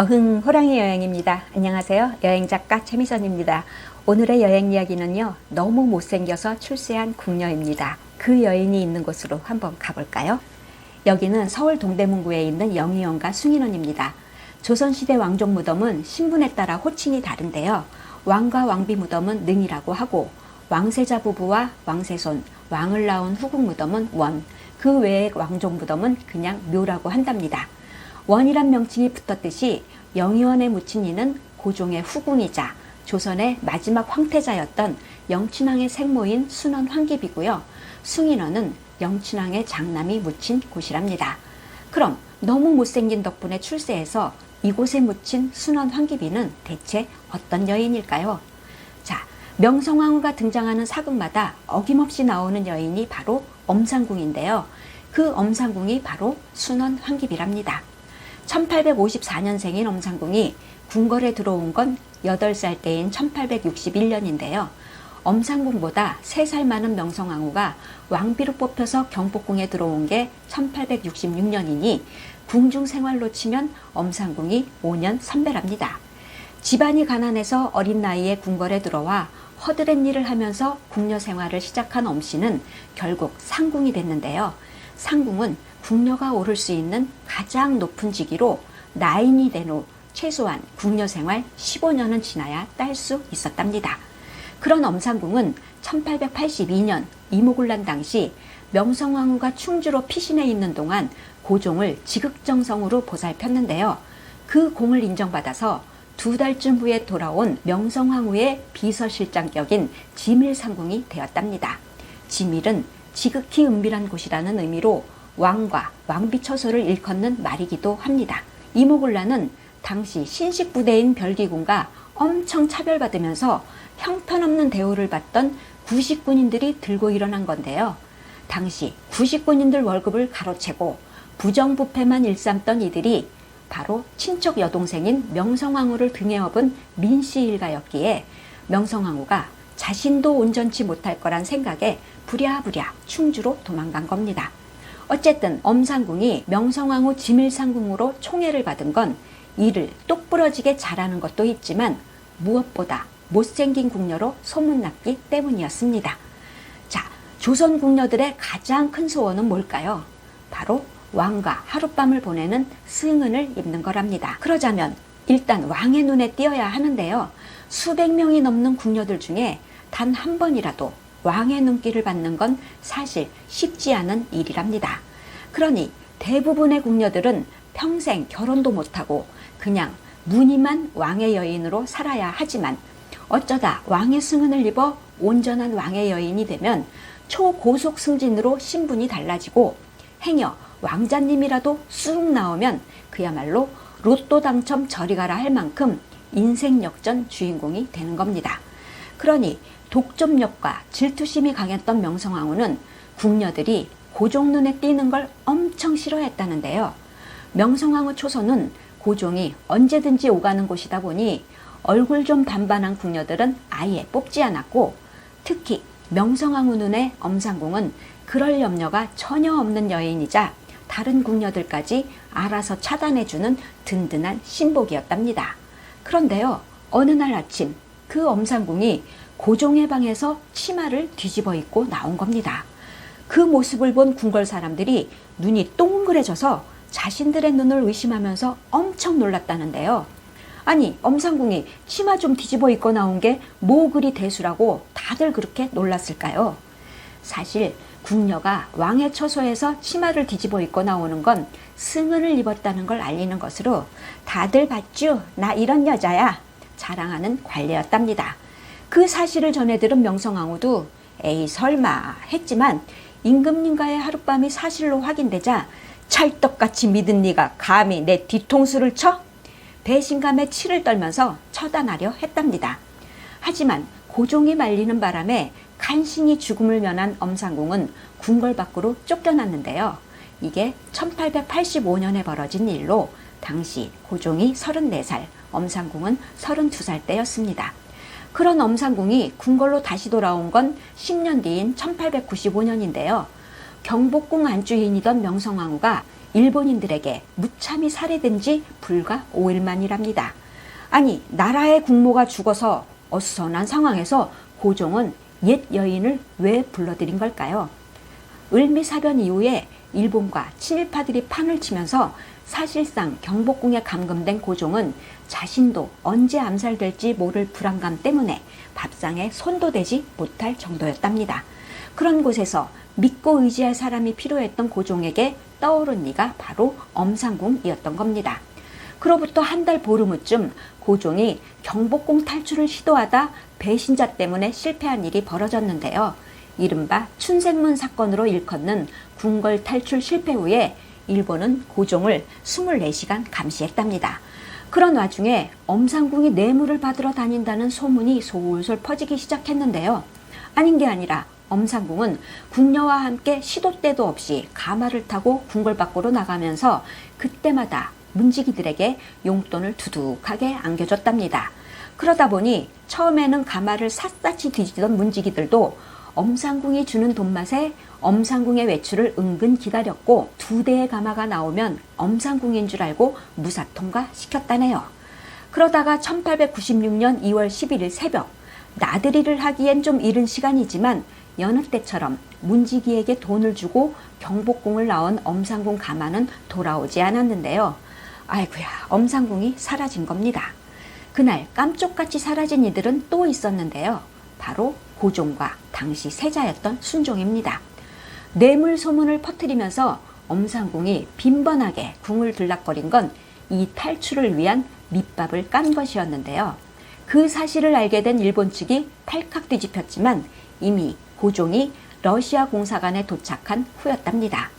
어흥 호랑이 여행입니다. 안녕하세요. 여행 작가 최미선입니다. 오늘의 여행 이야기는요. 너무 못생겨서 출세한 궁녀입니다. 그 여인이 있는 곳으로 한번 가볼까요? 여기는 서울 동대문구에 있는 영희원과 숭인원입니다. 조선시대 왕족 무덤은 신분에 따라 호칭이 다른데요. 왕과 왕비 무덤은 능이라고 하고 왕세자 부부와 왕세손, 왕을 낳은 후궁 무덤은 원, 그 외의 왕족 무덤은 그냥 묘라고 한답니다. 원이란 명칭이 붙었듯이 영의원에 묻힌 이는 고종의 후궁이자 조선의 마지막 황태자였던 영친왕의 생모인 순원 황깁이고요. 숭인원은 영친왕의 장남이 묻힌 곳이랍니다. 그럼 너무 못생긴 덕분에 출세해서 이곳에 묻힌 순원 황깁이는 대체 어떤 여인일까요? 자, 명성황후가 등장하는 사극마다 어김없이 나오는 여인이 바로 엄상궁인데요. 그 엄상궁이 바로 순원 황깁이랍니다. 1854년생인 엄상궁이 궁궐에 들어온 건 8살 때인 1861년인데요. 엄상궁보다 3살 많은 명성황후가 왕비로 뽑혀서 경복궁에 들어온 게 1866년이니 궁중 생활로 치면 엄상궁이 5년 선배랍니다. 집안이 가난해서 어린 나이에 궁궐에 들어와 허드렛 일을 하면서 궁녀 생활을 시작한 엄씨는 결국 상궁이 됐는데요. 상궁은 궁녀가 오를 수 있는 가장 높은 직위로 나인이 된 후 최소한 궁녀 생활 15년은 지나야 딸 수 있었답니다. 그런 엄상궁은 1882년 이모군란 당시 명성황후가 충주로 피신해 있는 동안 고종을 지극정성으로 보살폈는데요. 그 공을 인정받아서 두 달쯤 후에 돌아온 명성황후의 비서실장격인 지밀상궁이 되었답니다. 지밀은 지극히 은밀한 곳이라는 의미로 왕과 왕비 처소를 일컫는 말이기도 합니다. 이모굴라는 당시 신식 부대인 별기군과 엄청 차별받으면서 형편없는 대우를 받던 구식군인들이 들고 일어난 건데요. 당시 구식군인들 월급을 가로채고 부정부패만 일삼던 이들이 바로 친척 여동생인 명성황후를 등에 업은 민씨 일가였기에 명성황후가 자신도 온전치 못할 거란 생각에 부랴부랴 충주로 도망간 겁니다. 어쨌든 엄상궁이 명성황후 지밀상궁으로 총애를 받은 건 일을 똑부러지게 잘하는 것도 있지만 무엇보다 못생긴 궁녀로 소문났기 때문이었습니다. 자, 조선 궁녀들의 가장 큰 소원은 뭘까요? 바로 왕과 하룻밤을 보내는 승은을 입는 거랍니다. 그러자면 일단 왕의 눈에 띄어야 하는데요. 수백 명이 넘는 궁녀들 중에 단 한 번이라도 왕의 눈길을 받는 건 사실 쉽지 않은 일이랍니다. 그러니 대부분의 궁녀들은 평생 결혼도 못하고 그냥 무늬만 왕의 여인으로 살아야 하지만 어쩌다 왕의 승은을 입어 온전한 왕의 여인이 되면 초고속 승진으로 신분이 달라지고 행여 왕자님이라도 쑥 나오면 그야말로 로또 당첨 저리 가라 할 만큼 인생 역전 주인공이 되는 겁니다. 그러니 독점력과 질투심이 강했던 명성황후는 궁녀들이 고종 눈에 띄는 걸 엄청 싫어했다는데요. 명성황후 초선은 고종이 언제든지 오가는 곳이다 보니 얼굴 좀 반반한 궁녀들은 아예 뽑지 않았고 특히 명성황후 눈에 엄상궁은 그럴 염려가 전혀 없는 여인이자 다른 궁녀들까지 알아서 차단해주는 든든한 신복이었답니다. 그런데요, 어느 날 아침 그 엄상궁이 고종의 방에서 치마를 뒤집어 입고 나온 겁니다. 그 모습을 본 궁궐 사람들이 눈이 동그래져서 자신들의 눈을 의심하면서 엄청 놀랐다는데요. 아니, 엄상궁이 치마 좀 뒤집어 입고 나온 게 뭐 그리 대수라고 다들 그렇게 놀랐을까요? 사실 궁녀가 왕의 처소에서 치마를 뒤집어 입고 나오는 건 승은을 입었다는 걸 알리는 것으로 다들 봤쥬? 나 이런 여자야. 자랑하는 관례였답니다. 그 사실을 전해 들은 명성황후도 에이 설마 했지만 임금님과의 하룻밤이 사실로 확인되자 찰떡같이 믿은 네가 감히 내 뒤통수를 쳐? 배신감에 치를 떨면서 처단하려 했답니다. 하지만 고종이 말리는 바람에 간신히 죽음을 면한 엄상궁은 궁궐 밖으로 쫓겨났는데요. 이게 1885년에 벌어진 일로 당시 고종이 34살, 엄상궁은 32살 때였습니다. 그런 엄상궁이 궁궐로 다시 돌아온 건 10년 뒤인 1895년인데요. 경복궁 안주인이던 명성황후가 일본인들에게 무참히 살해된 지 불과 5일 만이랍니다. 아니, 나라의 국모가 죽어서 어수선한 상황에서 고종은 옛 여인을 왜 불러들인 걸까요? 을미사변 이후에 일본과 친일파들이 판을 치면서 사실상 경복궁에 감금된 고종은 자신도 언제 암살될지 모를 불안감 때문에 밥상에 손도 대지 못할 정도였답니다. 그런 곳에서 믿고 의지할 사람이 필요했던 고종에게 떠오른 이가 바로 엄상궁이었던 겁니다. 그로부터 한 달 보름 후쯤 고종이 경복궁 탈출을 시도하다 배신자 때문에 실패한 일이 벌어졌는데요. 이른바 춘생문 사건으로 일컫는 궁궐 탈출 실패 후에 일본은 고종을 24시간 감시했답니다. 그런 와중에 엄상궁이 뇌물을 받으러 다닌다는 소문이 솔솔 퍼지기 시작했는데요. 아닌 게 아니라 엄상궁은 궁녀와 함께 시도 때도 없이 가마를 타고 궁궐 밖으로 나가면서 그때마다 문지기들에게 용돈을 두둑하게 안겨줬답니다. 그러다 보니 처음에는 가마를 샅샅이 뒤지던 문지기들도 엄상궁이 주는 돈맛에 엄상궁의 외출을 은근 기다렸고 두 대의 가마가 나오면 엄상궁인 줄 알고 무사 통과 시켰다네요. 그러다가 1896년 2월 11일 새벽 나들이를 하기엔 좀 이른 시간이지만 여느 때처럼 문지기에게 돈을 주고 경복궁을 나온 엄상궁 가마는 돌아오지 않았는데요. 아이구야 엄상궁이 사라진 겁니다. 그날 깜쪽같이 사라진 이들은 또 있었는데요. 바로 고종과 당시 세자였던 순종입니다. 뇌물 소문을 퍼뜨리면서 엄상궁이 빈번하게 궁을 들락거린 건 이 탈출을 위한 밑밥을 깐 것이었는데요. 그 사실을 알게 된 일본 측이 탈칵 뒤집혔지만 이미 고종이 러시아 공사관에 도착한 후였답니다.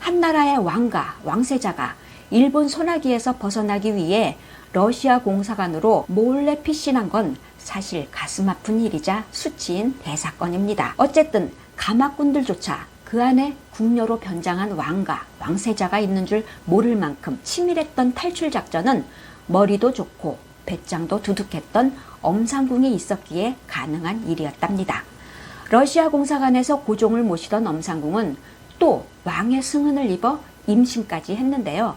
한나라의 왕가, 왕세자가 일본 소나기에서 벗어나기 위해 러시아 공사관으로 몰래 피신한 건 사실 가슴 아픈 일이자 수치인 대사건입니다. 어쨌든 가마꾼들조차 그 안에 궁녀로 변장한 왕가, 왕세자가 있는 줄 모를 만큼 치밀했던 탈출 작전은 머리도 좋고 배짱도 두둑했던 엄상궁이 있었기에 가능한 일이었답니다. 러시아 공사관에서 고종을 모시던 엄상궁은 또 왕의 승은을 입어 임신까지 했는데요.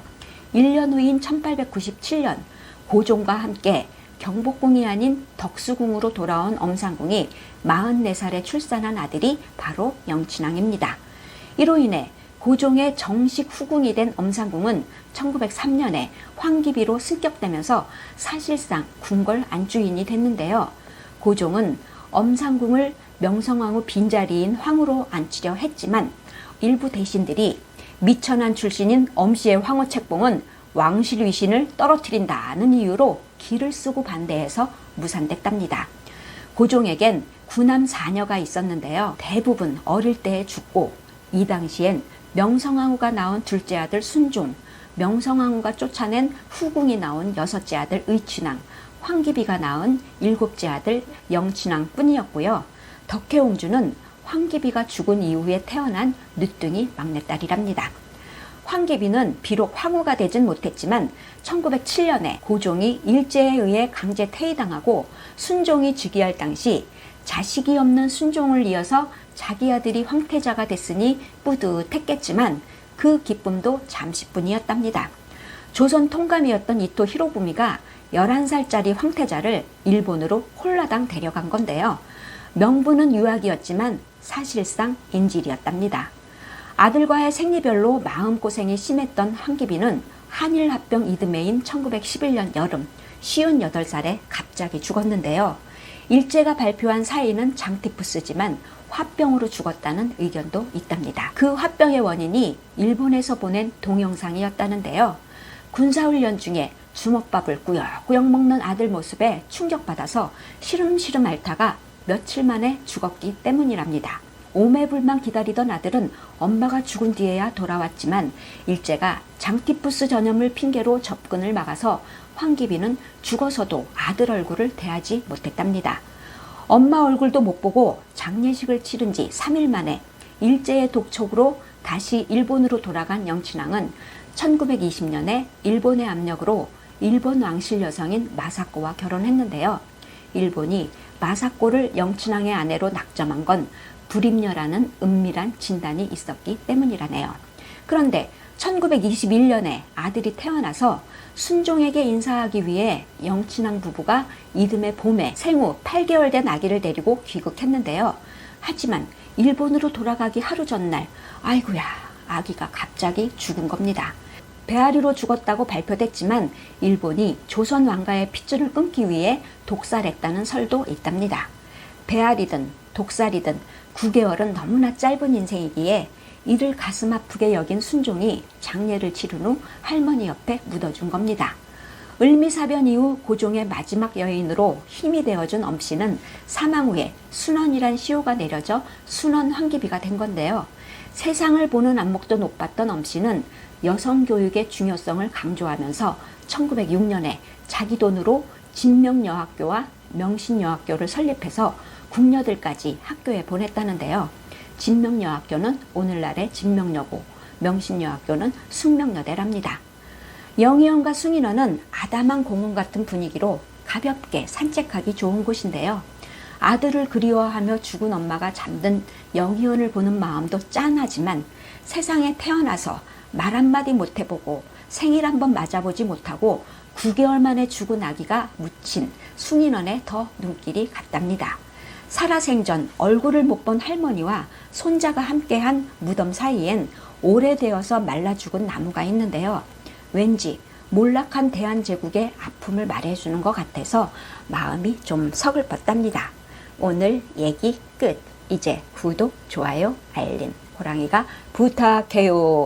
1년 후인 1897년 고종과 함께 경복궁이 아닌 덕수궁으로 돌아온 엄상궁이 44살에 출산한 아들이 바로 영친왕입니다. 이로 인해 고종의 정식 후궁이 된 엄상궁은 1903년에 황기비로 승격되면서 사실상 궁궐 안주인이 됐는데요. 고종은 엄상궁을 명성황후 빈자리인 황후로 앉히려 했지만 일부 대신들이 미천한 출신인 엄씨의 황후 책봉은 왕실 위신을 떨어뜨린다는 이유로 기를 쓰고 반대해서 무산됐답니다. 고종에겐 구남 4녀가 있었는데요. 대부분 어릴 때에 죽고 이 당시엔 명성황후가 낳은 둘째 아들 순종, 명성황후가 쫓아낸 후궁이 낳은 여섯째 아들 의춘왕, 황기비가 낳은 일곱째 아들 영친왕 뿐이었고요. 덕혜옹주는 황기비가 죽은 이후에 태어난 늦둥이 막내딸이랍니다. 황기비는 비록 황후가 되진 못했지만 1907년에 고종이 일제에 의해 강제 퇴위당하고 순종이 즉위할 당시 자식이 없는 순종을 이어서 자기 아들이 황태자가 됐으니 뿌듯했겠지만 그 기쁨도 잠시뿐이었답니다. 조선 통감이었던 이토 히로부미가 11살짜리 황태자를 일본으로 홀라당 데려간 건데요. 명분은 유학이었지만 사실상 인질이었답니다. 아들과의 생리별로 마음고생이 심했던 황기비는 한일 합병 이듬해인 1911년 여름 58살에 갑자기 죽었는데요. 일제가 발표한 사인은 장티푸스지만 화병으로 죽었다는 의견도 있답니다. 그 화병의 원인이 일본에서 보낸 동영상이었다는데요. 군사훈련 중에 주먹밥을 꾸역꾸역 먹는 아들 모습에 충격받아서 시름시름 앓다가 며칠 만에 죽었기 때문이랍니다. 오매불만 기다리던 아들은 엄마가 죽은 뒤에야 돌아왔지만 일제가 장티푸스 전염을 핑계로 접근을 막아서 황기비는 죽어서도 아들 얼굴을 대하지 못했답니다. 엄마 얼굴도 못 보고 장례식을 치른 지 3일 만에 일제의 독촉으로 다시 일본으로 돌아간 영친왕은 1920년에 일본의 압력으로 일본 왕실 여성인 마사코와 결혼했는데요. 일본이 마사코를 영친왕의 아내로 낙점한 건 불임녀라는 은밀한 진단이 있었기 때문이라네요. 그런데 1921년에 아들이 태어나서 순종에게 인사하기 위해 영친왕 부부가 이듬해 봄에 생후 8개월 된 아기를 데리고 귀국했는데요. 하지만 일본으로 돌아가기 하루 전날 아이고야 아기가 갑자기 죽은 겁니다. 배앓이로 죽었다고 발표됐지만 일본이 조선 왕가의 핏줄을 끊기 위해 독살했다는 설도 있답니다. 배앓이든 독살이든 9개월은 너무나 짧은 인생이기에 이를 가슴 아프게 여긴 순종이 장례를 치른 후 할머니 옆에 묻어준 겁니다. 을미사변 이후 고종의 마지막 여인으로 힘이 되어준 엄씨는 사망 후에 순원이란 시호가 내려져 순원 황기비가 된 건데요. 세상을 보는 안목도 높았던 엄씨는 여성 교육의 중요성을 강조하면서 1906년에 자기 돈으로 진명여학교와 명신여학교를 설립해서 궁녀들까지 학교에 보냈다는데요. 진명여학교는 오늘날의 진명여고, 명신여학교는 숙명여대랍니다. 영희원과 숭인원은 아담한 공원 같은 분위기로 가볍게 산책하기 좋은 곳인데요. 아들을 그리워하며 죽은 엄마가 잠든 영희원을 보는 마음도 짠하지만 세상에 태어나서 말 한마디 못 해보고 생일 한번 맞아보지 못하고 9개월 만에 죽은 아기가 묻힌 숭인원에 더 눈길이 갔답니다. 살아생전 얼굴을 못 본 할머니와 손자가 함께한 무덤 사이엔 오래되어서 말라 죽은 나무가 있는데요. 왠지 몰락한 대한제국의 아픔을 말해주는 것 같아서 마음이 좀 서글펐답니다. 오늘 얘기 끝. 이제 구독, 좋아요, 알림, 호랑이가 부탁해요.